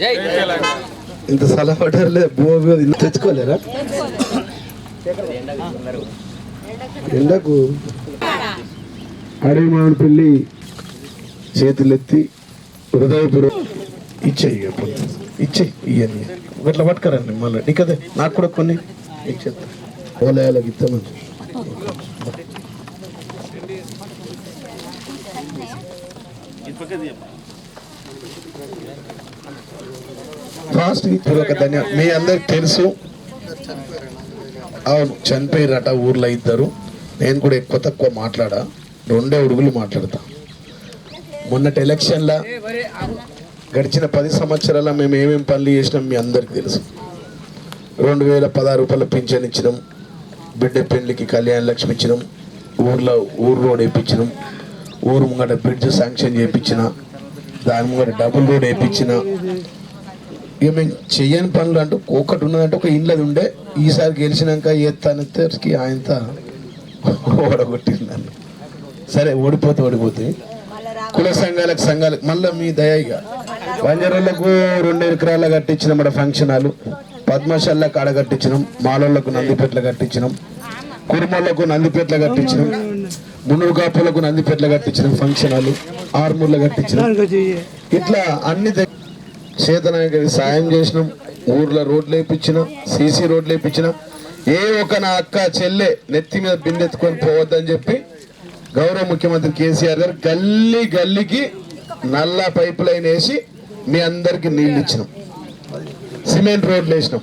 జై తెలంగాణ. ఇంత సలహా భూ తెచ్చుకోలేరా? ఎండకు అడవి మామిడి పెళ్ళి చేతులెత్తి హృదయపూర్వ ఇచ్చేయి. ఇచ్చేయి ఇవన్నీ ఇట్లా పట్టుకరండి మళ్ళీ. నీకదే నాకు కూడా కొన్ని ఇచ్చేస్తా ఓలయాలకు ఇస్తామని ఫాస్ట్ పూర్వక ధన్య మీ అందరికి తెలుసు. అవును చనిపోయారట ఊర్లో ఇద్దరు. నేను కూడా ఎక్కువ తక్కువ మాట్లాడా. రెండే ఉడుగులు మాట్లాడతా. మొన్నటి ఎలక్షన్ల గడిచిన పది సంవత్సరాల మేము ఏమేమి పనులు చేసినాం మీ అందరికి తెలుసు. రెండు వేల పదహారు రూపాయల పింఛన్ ఇచ్చినాం. బిడ్డ పెళ్ళికి కళ్యాణ లక్ష్మి ఇచ్చినాం. ఊర్లో ఊరు రోడ్ వేయించినాం ఊరు ముంగట బ్రిడ్జ్ శాంక్షన్ చేయించిన దాని ముంగట డబుల్ రోడ్ వేయించిన ఇక మేము చెయ్యని పనులు అంటూ ఒకటి ఉన్నదంటే ఒక ఇండ్లది ఉండే ఈసారి గెలిచినాక ఎత్తానికి ఆయనతో ఓడగొట్టింది సరే ఓడిపోతే ఓడిపోతే కుల సంఘాలకు సంఘాలకు మళ్ళీ మీ దయగా బంజారాలకు రెండు ఎకరాల కట్టించిన మన ఫంక్షన్ హాలు పద్మశాలకు కాడ కట్టించినాం మాలోళ్ళకు నందిపేట్ల కట్టించినాం కురుమలకు నందిపేట్ల కట్టించినాం మునుగు కాపులకు నందిపేట్ల కట్టించినాం ఫంక్షన్ హాలు ఆర్మూర్లో కట్టించినాం. ఇట్లా అన్ని దగ్గర చేతనాయకుడికి సాయం చేసినాం. ఊర్లో రోడ్లు వేయించిన సీసీ రోడ్లు వేయించిన ఏ ఒక నా అక్క చెల్లె నెత్తి మీద బిందెత్తుకొని పోవద్దని చెప్పి గౌరవ ముఖ్యమంత్రి కేసీఆర్ గారు గల్లీ గల్లీకి నల్ల పైప్ లైన్ వేసి మీ అందరికి నీళ్ళు ఇచ్చినాం. సిమెంట్ రోడ్లు వేసినాం.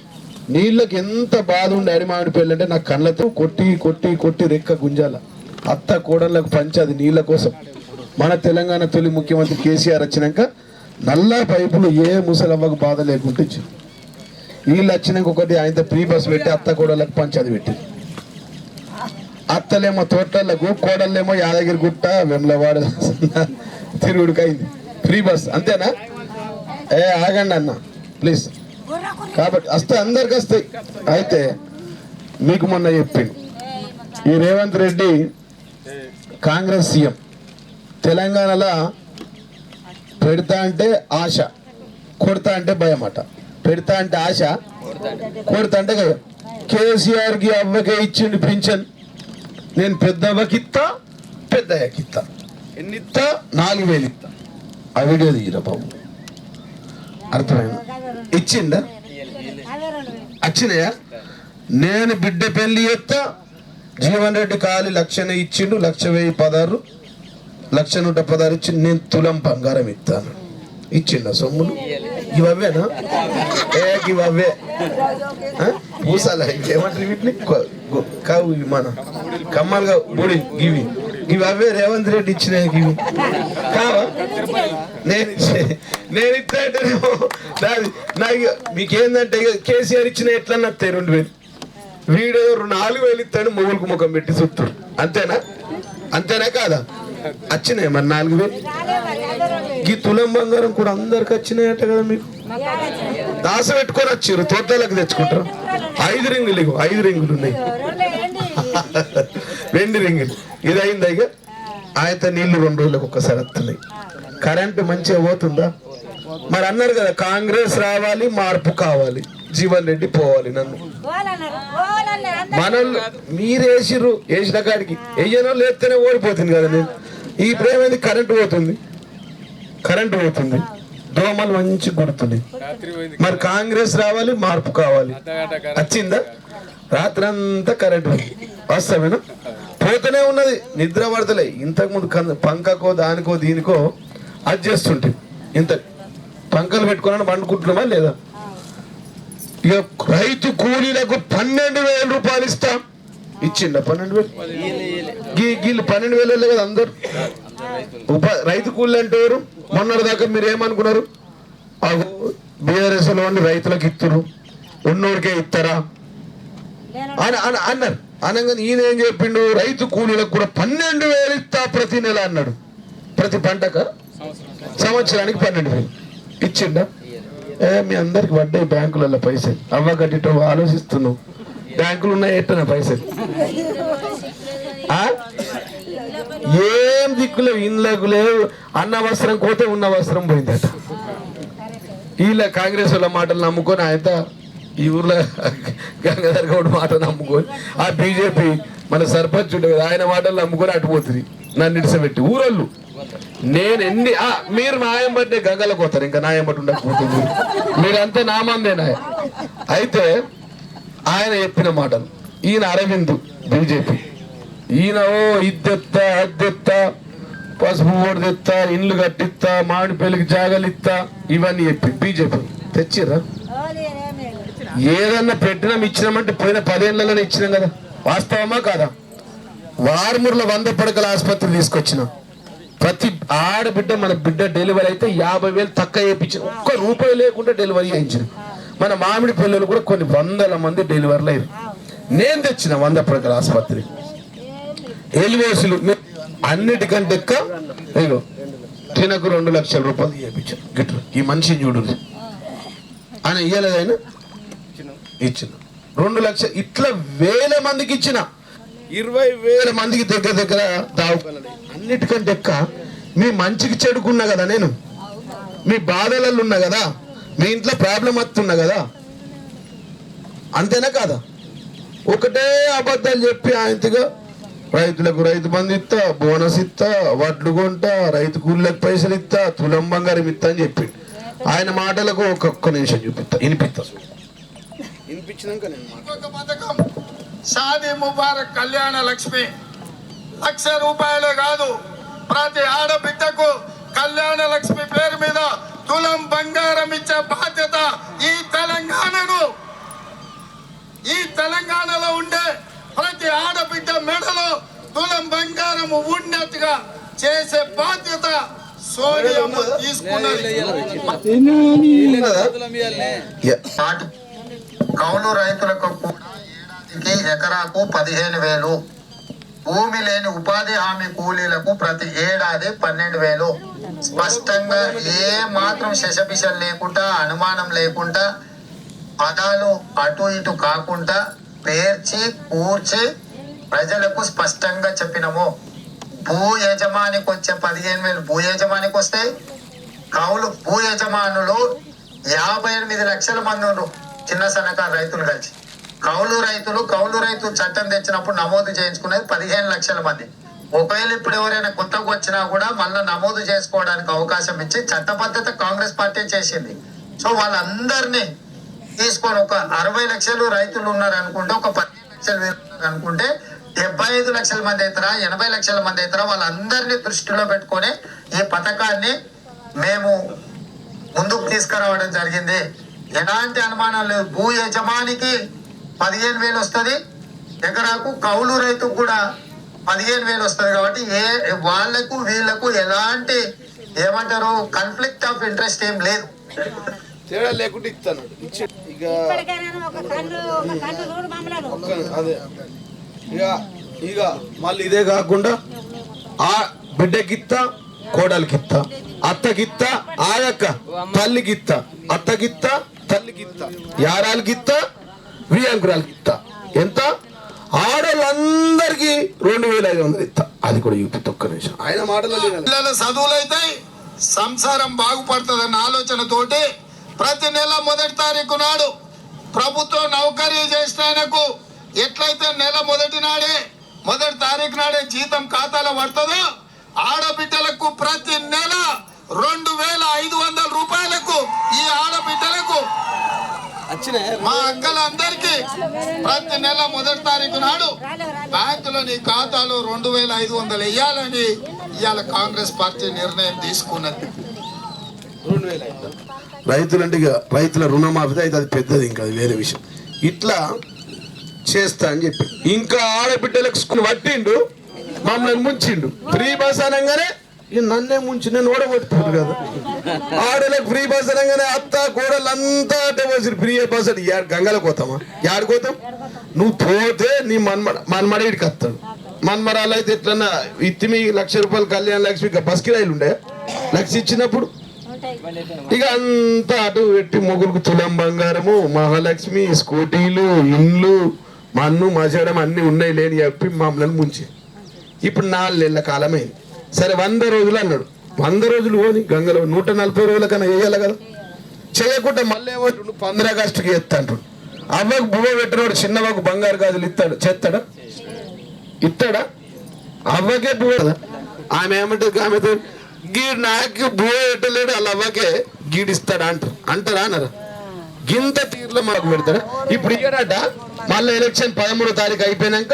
నీళ్ళకి ఎంత బాధ ఉండే అడిమామిడి పెళ్ళి అంటే నా కళ్ళతో కొట్టి కొట్టి కొట్టి రెక్క గుంజాల. అత్త కోడళ్ళకు పంచాది నీళ్ళ కోసం. మన తెలంగాణ తొలి ముఖ్యమంత్రి కేసీఆర్ వచ్చినాక నల్ల పైపులు ఏ ముసలమ్మకు బాధ లేకుండా ఇచ్చింది. వీళ్ళు వచ్చినాక ఒకటి ఆయనతో ఫ్రీ బస్ పెట్టి అత్త కోడళ్ళకి పంచాది పెట్టి అత్తలేమో తోటలకు కోడళ్ళేమో యాదగిరి గుట్ట వెమ్లవాడ తిరుగుడుకైంది ఫ్రీ బస్ అంతేనా? ఏ ఆగండి అన్న ప్లీజ్. కాబట్టి వస్తే అందరికి వస్తాయి అయితే మీకు మొన్న చెప్పింది ఈ రేవంత్ రెడ్డి కాంగ్రెస్ సీఎం. తెలంగాణలో పెడతా అంటే ఆశ కొడతా అంటే భయం అట. పెడతా అంటే ఆశ కొడతా అంటే భయం. కేసీఆర్కి అవ్వకే ఇచ్చిండు పింఛన్. నేను పెద్దవ్వకిత్తా పెద్దయ్యకిత్తా ఎన్ని ఇత్తా నాలుగు వేలు ఇత్తా ఆ వీడియో తీయరా బాబు? అర్థమైంది? ఇచ్చిందా వచ్చినాయా నేను బిడ్డ పెళ్ళి ఎత్తా జీవన్ రెడ్డి కాలి లక్షనే ఇచ్చిండు లక్ష వెయ్యి పదహారు. లక్ష నూట పదహారు ఇచ్చి నేను తులం బంగారం ఇస్తాను. ఇచ్చిండ సొమ్ములు. ఇవవేనా ఏ ఇవవే పూసాల? ఏమంటారు వీటిని? కావు ఇవి మన. కమ్మలుగా బుడి గివి. ఇవి అవే రేవంత్ రెడ్డి ఇచ్చిన గివి. కావా? నేను నేను ఇస్తాంటేనేమో నాది. నాకు మీకేందంటే కేసీఆర్ ఇచ్చిన ఎట్లా నత్తాయి రెండు వేలు. వీడు నాలుగు వేలు ఇస్తాడు మొగులకు ముఖం పెట్టి చుట్టూ అంతేనా? అంతేనా కాదా? వచ్చినాయి మరి నాలుగు వేలు. ఈ తులం బంగారం కూడా అందరికి వచ్చినాయట కదా మీకు? దాస పెట్టుకొని వచ్చారు తోటలకు తెచ్చుకుంటారు. ఐదు రింగులు ఇగో ఐదు రింగులు ఉన్నాయి. వెండి రింగులు. ఇది అయిందా ఇక ఆయత నీళ్ళు రెండు రోజులకు ఒక్కసారి వస్తున్నాయి కరెంటు మంచిగా పోతుందా? మరి అన్నారు కదా కాంగ్రెస్ రావాలి మార్పు కావాలి. జీవన్ రెడ్డి పోవాలి నన్ను. మనల్ని మీరు వేసిర్రు వేసిన కాడికి. వేయనో లేస్తేనే ఓడిపోతుంది కదా నేను. ఈ ప్రేమది కరెంటు పోతుంది. కరెంటు పోతుంది. దోమలు మంచి కొడుతుంది. మరి కాంగ్రెస్ రావాలి మార్పు కావాలి. వచ్చిందా? రాత్రి అంతా కరెంట్ వస్తామేనా పోతూనే ఉన్నది. నిద్ర పడతలే. ఇంతకు ముందు కన్- పంకకో దానికో దీనికో అది చేస్తుంటే ఇంత పంకలు పెట్టుకున్నాను పండుకుంటున్నామా లేదా? ఇక రైతు కూలీలకు పన్నెండు వేల రూపాయలు ఇస్తాం. ఇచ్చిండ? పన్నెండు వేలు. గీ- గీళ్ళు పన్నెండు వేలు వెళ్ళే కదా అందరు? ఉప రైతు కూలీలు అంటే ఎవరు? మొన్నటి దాకా మీరు ఏమనుకున్నారు? బీఆర్ఎస్లో రైతులకు ఇస్తురు ఉన్నోడికే ఇస్తారా అని అని అన్నారు. అనగానే ఈయన ఏం చెప్పిండు? రైతు కూలీలకు కూడా పన్నెండు వేలు ఇస్తా ప్రతి నెల అన్నాడు. ప్రతి పంటక? సంవత్సరానికి పన్నెండు వేలు. ఇచ్చిండా? ఏ మీ అందరికి పడ్డాయి బ్యాంకులలో పైసలు. అవ్వ కట్టిటో ఆలోచిస్తున్నావు. బ్యాంకులు ఉన్నాయి ఎట్టన పైసలు? ఆ? ఏం దిక్కులేవు ఇండ్లకు లేవు అన్న వస్త్రం కోతే ఉన్న వస్త్రం పోయిందట. వీళ్ళ కాంగ్రెస్ వాళ్ళ మాటలు నమ్ముకొని ఆయన ఈ ఊర్లో గంగాధర్ గౌడ్ మాట నమ్ముకొని ఆ బీజేపీ మన సర్పంచ్ ఉండే కదా ఆయన మాటలు నమ్ముకొని అటుపోతుంది నన్ను ఇడిసబెట్టి. ఊరోళ్ళు నేను ఎన్ని ఆ, మీరు నాయం బట్టే గంగలకు పోతారు ఇంకా నాయం బట్టి ఉండకపోతుంది మీరంతా నా మందేనా అయితే ఆయన చెప్పిన మాటలు. ఈయన అరవింద్ బీజేపీ. ఈయన ఓ ఇద్దెత్తా అద్దెత్తా పసుపు ఓడి తెత్తా ఇండ్లు కట్టిస్తా మామిడి పెళ్ళికి జాగలు ఇస్తా ఇవన్నీ చెప్పి బీజేపీ. తెచ్చిర్రా? ఏదన్నా పెట్టినాం ఇచ్చినామంటే పోయిన పదేళ్ళలోనే ఇచ్చినాం కదా. వాస్తవమా కాదా? వారమూరులో వంద పడకల ఆసుపత్రి తీసుకొచ్చినాం. ప్రతి ఆడబిడ్డ మన బిడ్డ డెలివరీ అయితే యాభై వేలు తక్కువ చేయించిన. ఒక్క రూపాయి లేకుండా డెలివరీ చేయించిన. మన మామిడి పిల్లలు కూడా కొన్ని వందల మంది డెలివరీలు అయ్యారు. నేను తెచ్చిన వంద పడకల ఆసుపత్రి. ఎలివేసులు అన్నిటికంటే ఎక్క ఇగో తినకు రెండు లక్షల రూపాయలు చేయించాను గిట్ల ఈ మనిషిని చూడు. ఆయన ఇయ్యలేదు ఆయన? ఇచ్చిన. రెండు లక్షలు ఇట్లా వేల మందికి ఇచ్చిన. ఇరవై వేల మందికి దగ్గర దగ్గర దావకాలని అన్నిటికంటే ఎక్క మీ మంచికి చెడుకున్నా కదా నేను? మీ బాధలలో ఉన్నా కదా? మీ ఇంట్లో ప్రాబ్లం వస్తున్నా కదా? అంతేనా కాదా? ఒకటే అబద్ధాలు చెప్పి ఆయనగా రైతులకు రైతు బంధు ఇస్తా బోనస్ ఇస్తా వడ్లు కొంటా రైతు కూలీలకు పైసలు ఇస్తా తులం బంగారం ఇస్తా అని చెప్పి. ఆయన మాటలకు ఒక్కొక్క నిమిషం చూపిస్తా వినిపిస్తా. వినిపించినాక నేను షాదీ ముబారక్ కళ్యాణ లక్ష్మి. లక్ష రూపాయలే కాదు ప్రతి ఆడబిడ్డకు కళ్యాణ లక్ష్మి పేరు మీద తులం బంగారం ఇచ్చే బాధ్యత ఈ తెలంగాణను. ఈ తెలంగాణలో ఉండే ప్రతి ఆడబిడ్డ మెడలో తులం బంగారం ఉన్నట్టుగా చేసే బాధ్యత సోనియమ్మ తీసుకున్నది. కౌలు రైతులకు కూడా ఏడాదికి ఎకరాకు పదిహేను వేలు. భూమి లేని ఉపాధి హామీ కూలీలకు ప్రతి ఏడాది పన్నెండు వేలు. స్పష్టంగా ఏ మాత్రం శశపిశలు లేకుండా అనుమానం లేకుండా పదాలు అటు ఇటు కాకుండా పేర్చి కూర్చి ప్రజలకు స్పష్టంగా చెప్పినము. భూ యజమానికి వచ్చే పదిహేను వేలు భూ యజమానికి వస్తే కౌలు భూ యజమానులు యాభై ఎనిమిది లక్షల మంది ఉన్నారు చిన్న సన్నకారు రైతులు కలిసి. కౌలు రైతులు కౌలు రైతు చట్టం తెచ్చినప్పుడు నమోదు చేయించుకునేది పదిహేను లక్షల మంది. ఒకవేళ ఇప్పుడు ఎవరైనా కొత్తగా వచ్చినా కూడా మళ్ళీ నమోదు చేసుకోవడానికి అవకాశం ఇచ్చి చట్టబద్ధత కాంగ్రెస్ పార్టీ చేసింది. సో వాళ్ళందరినీ తీసుకొని ఒక అరవై లక్షలు రైతులు ఉన్నారు అనుకుంటే ఒక పదిహేను లక్షలు అనుకుంటే డెబ్బై ఐదు లక్షల మంది అవుతారా ఎనభై లక్షల మంది అవుతారా వాళ్ళందరినీ దృష్టిలో పెట్టుకొని ఈ పథకాన్ని మేము ముందుకు తీసుకురావడం జరిగింది. ఎలాంటి అనుమానం లేదు భూ యజమానికి పదిహేను వేలు వస్తుంది. ఎకరాకు కౌలు రైతుకు కూడా పదిహేను వేలు వస్తుంది కాబట్టి ఏ వాళ్ళకు వీళ్ళకు ఎలాంటి ఏమంటారు కాన్ఫ్లిక్ట్ ఆఫ్ ఇంట్రెస్ట్ ఏం లేదు. తేడా లేకుండా ఇస్తాను. ఇక ఇప్పటికైనా ఒక కన్ను ఒక కన్ను చూడు మమ్మలను ఒక్క- అదే ఇక ఇక మళ్ళీ ఇదే కాకుండా ఆ బిడ్డకిత్తా కోడలికిత్తా. అత్తకిత్తా ఆయక్క తల్లికిత్తా. అత్తకిత్తా తల్లికిత్తా. యారాలకిత్తా వియాంకురాలకిత్తా ఎంత? ఆడవాళ్ళందరికీ రెండు వేల ఐదు వందలు ఇస్తా. అది కూడా చూపిస్తా ఒక్క నిమిషం. ఆయన మాటలు పిల్లల చదువులైతాయి సంసారం బాగుపడుతుందన్న ఆలోచనతోటి ప్రతి నెల మొదటి తారీఖు నాడు ప్రభుత్వ నౌకరీ చేసిన ఆయనకు ఎట్లయితే నెల మొదటి నాడే మొదటి తారీఖు నాడే జీతం ఖాతాలో పడుతుందో ఆడబిడ్డలకు ప్రతి నెల రెండు వేల ఐదు వందల రూపాయలకు ఈ ఆడబిడ్డలకు మా అక్కలందరికీ ప్రతి నెల మొదటి తారీఖు నాడు బ్యాంకులో నీ ఖాతాలో రెండు వేల ఐదు వందలు వేయాలని ఇవాళ కాంగ్రెస్ పార్టీ నిర్ణయం తీసుకున్నది. రైతులంటే రైతుల రుణమాఫీ అయితే అది పెద్దది ఇంకా అది వేరే విషయం. ఇట్లా చేస్తా అని చెప్పి. ఇంకా ఆడబిడ్డలకు స్కూల్ పట్టిండు మమ్మల్ని ముంచిండు. ఫ్రీ బస్ అనగానే ఇక నన్నే ముంచి నేను ఓడగొట్టుకోరు కదా. ఆడలకు ఫ్రీ బస్ అనగానే అత్త కోడలు అంతా అంటే వచ్చి ఫ్రీ బస్ అంటే యాడ్ గంగలకు పోతామా? యాడికి పోతాం? నువ్వు పోతే నీ మన్మడ మన్మడ ఇడికి వస్తాడు. మన్మరాలు అయితే ఎట్లన్నా ఇత్తిమి లక్ష రూపాయలు కళ్యాణ లక్ష్మి బస్ కిరాయిలు ఉండే? లక్ష ఇచ్చినప్పుడు? ఇక అంతా అటు పెట్టి మొగులకు తులం బంగారము మహాలక్ష్మి స్కూటీలు ఇండ్లు మన్ను మజడం అన్ని ఉన్నాయి లేని చెప్పి మమ్మల్ని ముంచి. ఇప్పుడు నాలుగు నెలల కాలమైంది. సరే వంద రోజులు అన్నాడు. వంద రోజులు పోని గంగలో నూట నలభై రోజుల కన్నా వేయాలి కదా. చేయకుండా మళ్ళీ ఏమంటుండు పంద్ర ఆగస్టుకి ఎత్తాడు అవ్వకు బువ్వ పెట్టినోడు చిన్నవాకు బంగారు గాజులు ఇస్తాడు. చేస్తాడా? ఇస్తాడా? అవ్వకే బువ్వ కదా. ఆమె ఏమంటుంది ఆమె గీడు నాకు బువ్వ పెట్టలేడు వాళ్ళ అవ్వకే గీడిస్తాడా అంటారు అంటారా అన్నారా? గింత తీరులో మాకు పెడతాడా? ఇప్పుడు ఇయ్యడట మళ్ళీ ఎలక్షన్ పదమూడో తారీఖు అయిపోయినాక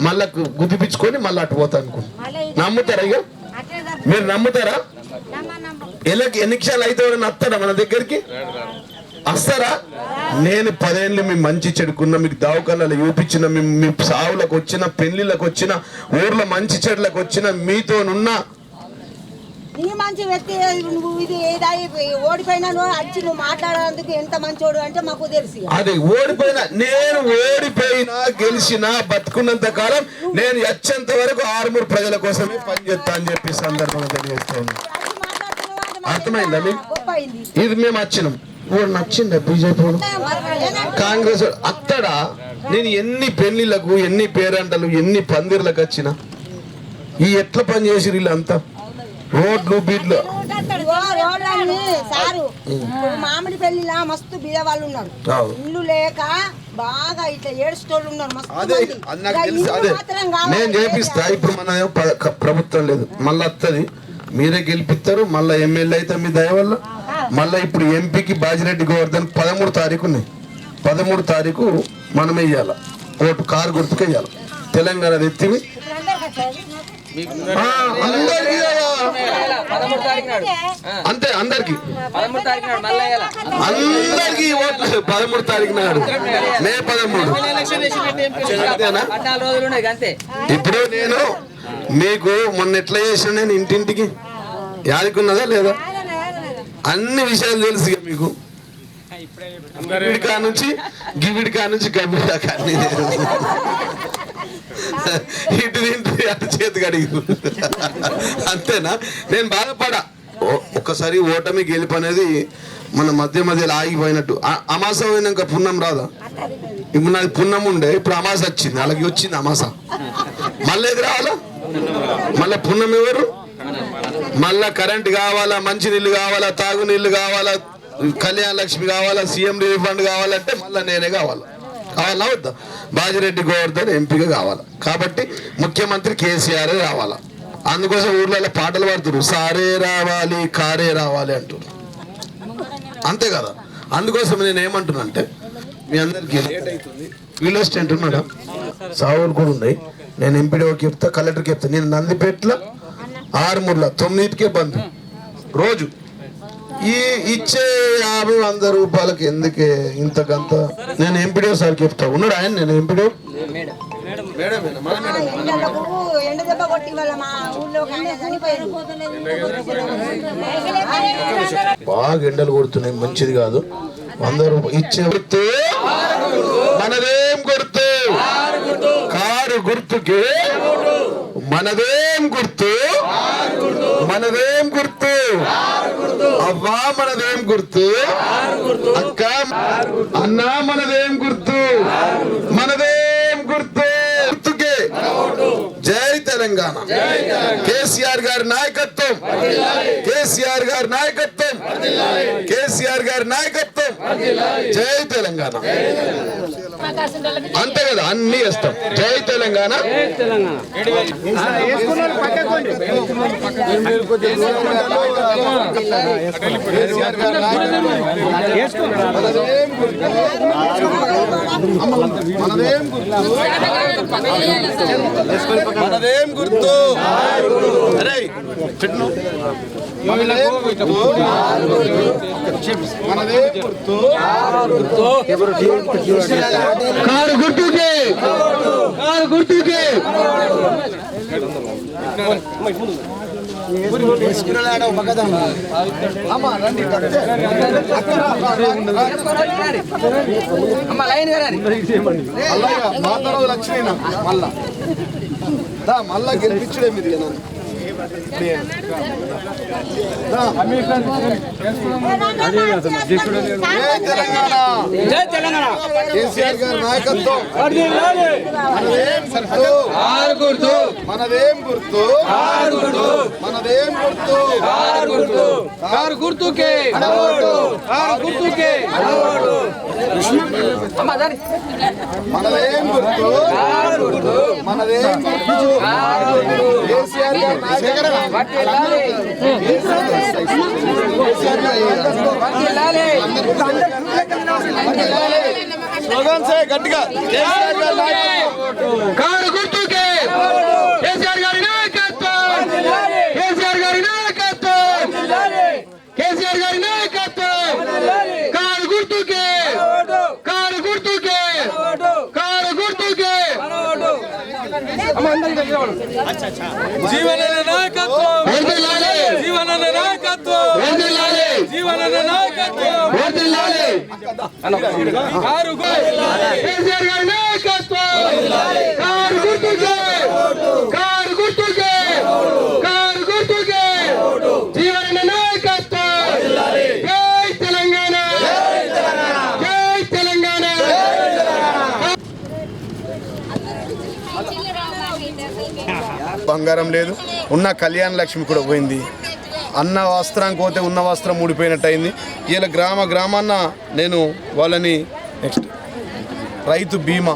మళ్ళా గుద్దిపించుకొని మళ్ళీ అటు పోతా మళ్ళీ నమ్ముతారా ఇక? మీరు నమ్ముతారా? నమ్మ నమ్మ ఎలకి ఎన్నిక్షాలు అయితే ఎవరైనా వస్తారా మన దగ్గరికి? వస్తారా? నేను పదేళ్ళు మీ మంచి చెడుకున్న మీకు దవాఖానాలు చూపించిన మీ మీ సావులకు వచ్చిన పెళ్ళిళ్ళకు వచ్చిన ఊర్లో మంచి చెడులకు వచ్చిన మీతోనున్న నీ మంచి వ్యక్తి నువ్వు ఇది ఏదాయి ఓడిపోయినా నువ్వు వచ్చి నువ్వు మాట్లాడేందుకు ఎంత మంచోడు అంటే మాకు తెలుసు అది ఓడిపోయినా నేను ఓడిపోయినా గెలిచినా బతుకున్నంత కాలం నేను వచ్చేంత వరకు ఆరుమూరు ప్రజల కోసమే పనిచేస్తా అని చెప్పి సందర్భంగా తెలియజేస్తాను అర్థమైందా మీకు? గొప్ప అయింది ఇది మేము వచ్చినాం వాడు నచ్చిందా బీజేపీ? కాంగ్రెస్ అత్తడా నేను ఎన్ని పెళ్ళిళ్ళకు ఎన్ని పేరంటలు ఎన్ని పందిర్లకు వచ్చిన ఈ ఎట్ల పని చేసి వీళ్ళంతా? రోడ్లు బీడ్లు. సారు. మామిడి పెళ్ళిలా మస్తు బీద వాళ్ళు ఉన్నారు. ఇల్లు లేక బాగా ఇట్లా ఏడుస్తోళ్ళు ఉన్నారు మస్తు. నేను చేపిస్తా ఇప్పుడు మన ప్రభుత్వం లేదు. మళ్ళీ వస్తుంది మీరే గెలిపిస్తారు మళ్ళీ ఎమ్మెల్యే అయితే మీ దయ వల్ల. మళ్ళీ ఇప్పుడు ఎంపీకి బాజిరెడ్డి గోవర్ధన్ పదమూడు తారీఖు ఉన్నాయి పదమూడు తారీఖు మనం వెయ్యాల ఓటు కారు గుర్తుకు వెయ్యాలి తెలంగాణ ఎత్తివి. అంతే అందరికి. అందరికి ఓట్లు. పదమూడు తారీఖు నాడు. మే పదమూడు. ఇప్పుడు నేను మీకు మొన్న ఎట్లా చేసిన నేను ఇంటింటికి? యాదికున్నదా లేదా? అన్ని విషయాలు తెలుసు మీకు. గివిడి కా నుంచి గివిడి కా నుంచి గబ్బిడి దాకా అన్ని ఇటు అటు చేతి కడిగి అంతేనా? నేను బాధపడా. ఒక్కసారి ఓటమి గెలుపు అనేది మన మధ్య మధ్యలో ఆగిపోయినట్టు. అమాస పోయినాక పుణ్యం రాదా? ఇప్పుడు నాది పుణ్యం ఉండే ఇప్పుడు అమాస వచ్చింది. అలాగే వచ్చింది అమాస. మళ్ళీ ఎదురు రావాలా? మళ్ళీ పుణ్యం ఎవరు? మళ్ళా కరెంట్ కావాలా? మంచి నీళ్ళు కావాలా? తాగునీళ్ళు కావాలా? కళ్యాణ లక్ష్మి కావాలా సీఎం రిలీఫ్ ఫండ్ కావాలంటే మళ్ళీ నేనే కావాలా. కావాలా వద్దా? బాజిరెడ్డి గోవర్ధన్ ఎంపీగా కావాలా. కాబట్టి ముఖ్యమంత్రి కేసీఆర్ రావాలా. అందుకోసం ఊర్లలో పాటలు పాడుతున్నారు. సారే రావాలి కారే రావాలి అంటున్నారు. అంతే కదా? అందుకోసం నేను ఏమంటున్నా అంటే మీ అందరికి లేట్ అవుతుంది. వీళ్ళు స్టెంట్ ఉన్నాడా సావులు కూడా ఉన్నాయి. నేను ఎంపీడీఓకి చెప్తా కలెక్టర్కి చెప్తా. నేను నందిపేటలో ఆరుమూర్ల తొమ్మిదికే బంద్. రోజు ఈ ఇచ్చే యాభై వంద రూపాయలకి ఎందుకే ఇంతకంత? నేను ఎంపీడీఓ సార్ చెప్తా. ఉన్నాడు ఆయన? నేను ఎంపీడీఓ? ఎండ దెబ్బ కొట్టి వాళ్ళ మా ఊళ్ళో బాగా ఎండలు కొడుతున్నాయి మంచిది కాదు. వంద రూపాయలు ఇచ్చే గుర్తు మనదేం గుర్తు? కారు గుర్తుకి మనదేం గుర్తు? మనదేం గుర్తు? అవ్వా మనదేం గుర్తు? అక్క అన్నా మనదేం గుర్తు? మనదేం గుర్తు? తెలంగాణ. కేసీఆర్ గారి నాయకత్వం. కేసీఆర్ గారి నాయకత్వం. కేసీఆర్ గారి నాయకత్వం. జై తెలంగాణ. అంతే కదా అన్ని ఇస్తాం జై తెలంగాణ. మనదేం మనదేం గుర్తు. మనదేం గుర్తు. కారు గుర్తుకే. కారు గుర్తుకే. అమ్మ లైన్ లక్ష్మీ మళ్ళా. దా మళ్ళా గెలిపించడే మీరు తెలంగాణ. కేసీఆర్ గారి నాయకత్వం. మనదేం గుర్తు? మనదేం గుర్తు. మనదేం గుర్తు? కారు గుర్తుకే. అమ్మ దాని మనదేం గుర్తు? మనదేం గుర్తు? కేసీఆర్ గారి నాయకత్వం. వర్ధిల్లాలి. కేసీఆర్ గారి నాయకత్వం. స్లోగన్స్ ఏ గట్టిగా. కేసీఆర్ గారి నాయకత్వం. కారు గుర్తుకే Yeah. జీవన నాయకత్వం! జీవన నాయకత్వం! జీవన నాయకత్వం! కారు నాయకత్వం! కారు గుర్తుకే కారు గుర్తుకే కారు గుర్తుకే జీవన నాయకత్వం జై తెలంగాణ జై తెలంగాణ బంగారం లేదు. ఉన్న కళ్యాణ లక్ష్మి కూడా పోయింది. అన్న వస్త్రం పోతే ఉన్న వస్త్రం ముడిపోయినట్టు అయింది ఇలా గ్రామ గ్రామాన్న నేను వాళ్ళని నెక్స్ట్ రైతు బీమా.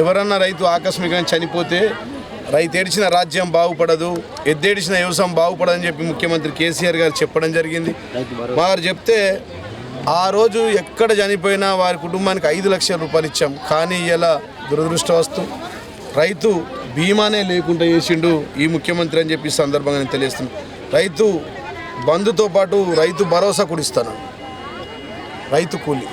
ఎవరన్నా రైతు ఆకస్మికంగా చనిపోతే రైతు ఏడిచిన రాజ్యం బాగుపడదు ఎద్దేడిచిన వ్యవసాయం బాగుపడదని చెప్పి ముఖ్యమంత్రి కేసీఆర్ గారు చెప్పడం జరిగింది. వారు చెప్తే ఆ రోజు ఎక్కడ చనిపోయినా వారి కుటుంబానికి ఐదు లక్షల రూపాయలు ఇచ్చాం. కానీ ఇలా దురదృష్టవస్తు రైతు బీమానే లేకుండా చేసిండు ఈ ముఖ్యమంత్రి అని చెప్పి ఈ సందర్భంగా నేను తెలియజేస్తున్నాను రైతు బంధుతో పాటు రైతు భరోసా కూడా ఇస్తాను. రైతు కూలి.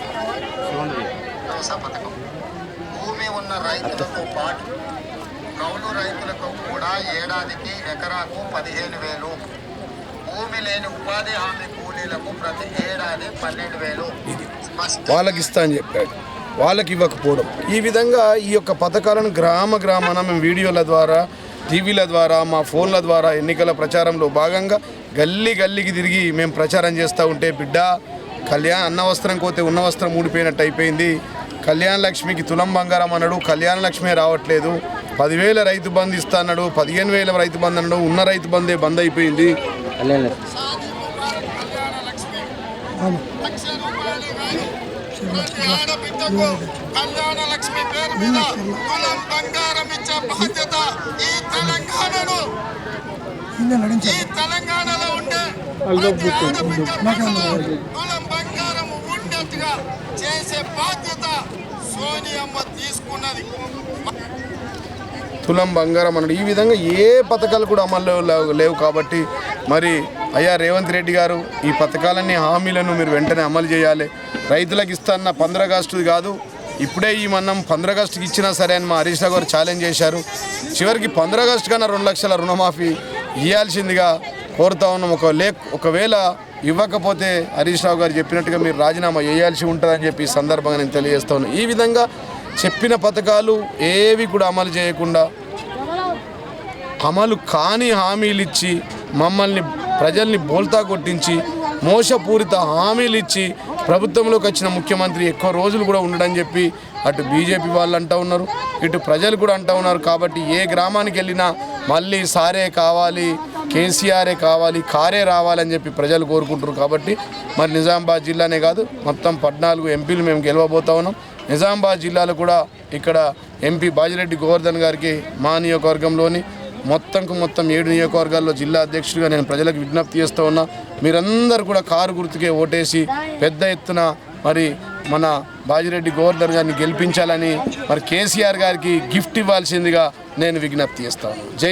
భూమి ఉన్న రైతులతో పాటు కౌలు రైతులకు కూడా ఏడాదికి ఎకరాకు పదిహేను వేలు. భూమి లేని ఉపాధి హామీ కూలీలకు ప్రతి ఏడాది పన్నెండు వేలు. వాళ్ళకి ఇస్తా అని చెప్పాడు. వాళ్ళకి ఇవ్వకపోవడం. ఈ విధంగా ఈ యొక్క పథకాలను గ్రామ గ్రామాన మేము వీడియోల ద్వారా టీవీల ద్వారా మా ఫోన్ల ద్వారా ఎన్నికల ప్రచారంలో భాగంగా గల్లీ గల్లీకి తిరిగి మేము ప్రచారం చేస్తూ ఉంటే బిడ్డ కళ్యాణ అన్న వస్త్రం కోతే ఉన్న వస్త్రం ఊడిపోయినట్టు అయిపోయింది. కళ్యాణ లక్ష్మికి తులం బంగారం అన్నాడు. కళ్యాణ లక్ష్మి రావట్లేదు. పదివేల రైతు బంధు ఇస్తా అన్నాడు. పదిహేను వేల రైతు బంధు అన్నాడు. ఉన్న రైతు బంధే బంద్ అయిపోయింది. ప్రతి ఆడబిడ్డకు కళ్యాణ లక్ష్మి పేరు మీద కులం బంగారం ఇచ్చే బాధ్యత ఈ తెలంగాణను ఈ తెలంగాణలో ఉండే ప్రతి ఆడబిడ్డ కులం బంగారం ఉండేట్టుగా చేసే బాధ్యత సోనియమ్మ తీసుకున్నది. తులం బంగారం అన్నాడు. ఈ విధంగా ఏ పథకాలు కూడా అమల్లో లేవు- లేవు కాబట్టి మరి అయ్యా రేవంత్ రెడ్డి గారు ఈ పథకాలన్నీ హామీలను మీరు వెంటనే అమలు చేయాలి. రైతులకు ఇస్తాన్న పంద్రగాస్టు కాదు ఇప్పుడే ఈ మనం పంద్రగాస్టుకి ఇచ్చినా సరే అని మా హరీష్ రావు గారు ఛాలెంజ్ చేశారు. చివరికి పంద్రగాస్టు కన్నా రెండు లక్షల రుణమాఫీ ఇవ్వాల్సిందిగా కోరుతా ఉన్నాం. ఒక లే ఒకవేళ ఇవ్వకపోతే హరీష్ రావు గారు చెప్పినట్టుగా మీరు రాజీనామా చేయాల్సి ఉంటుందని చెప్పి ఈ సందర్భంగా నేను తెలియజేస్తా ఉన్నాను ఈ విధంగా చెప్పిన పథకాలు ఏవి కూడా అమలు చేయకుండా అమలు కాని హామీలు ఇచ్చి మమ్మల్ని ప్రజల్ని బోల్తా కొట్టించి మోసపూరిత హామీలు ఇచ్చి ప్రభుత్వంలోకి వచ్చిన ముఖ్యమంత్రి ఎక్కువ రోజులు కూడా ఉండడని చెప్పి అటు బీజేపీ వాళ్ళు అంటూ ఉన్నారు ఇటు ప్రజలు కూడా అంటూ ఉన్నారు కాబట్టి ఏ గ్రామానికి వెళ్ళినా మళ్ళీ సారే కావాలి కేసీఆరే కావాలి కారే రావాలని చెప్పి ప్రజలు కోరుకుంటారు కాబట్టి మరి నిజామాబాద్ జిల్లానే కాదు మొత్తం పద్నాలుగు ఎంపీలు మేము గెలవబోతా ఉన్నాం. నిజామాబాద్ జిల్లాలో కూడా ఇక్కడ ఎంపీ బాజిరెడ్డి గోవర్ధన్ గారికి మా నియోజకవర్గంలోని మొత్తంకు మొత్తం ఏడు నియోజకవర్గాల్లో జిల్లా అధ్యక్షుడిగా నేను ప్రజలకు విజ్ఞప్తి చేస్తూ ఉన్నా. మీరందరూ కూడా కారు గుర్తుకే ఓటేసి పెద్ద ఎత్తున మరి మన బాజిరెడ్డి గోవర్ధన్ గారిని గెలిపించాలని మరి కేసీఆర్ గారికి గిఫ్ట్ ఇవ్వాల్సిందిగా నేను విజ్ఞప్తి చేస్తాను జై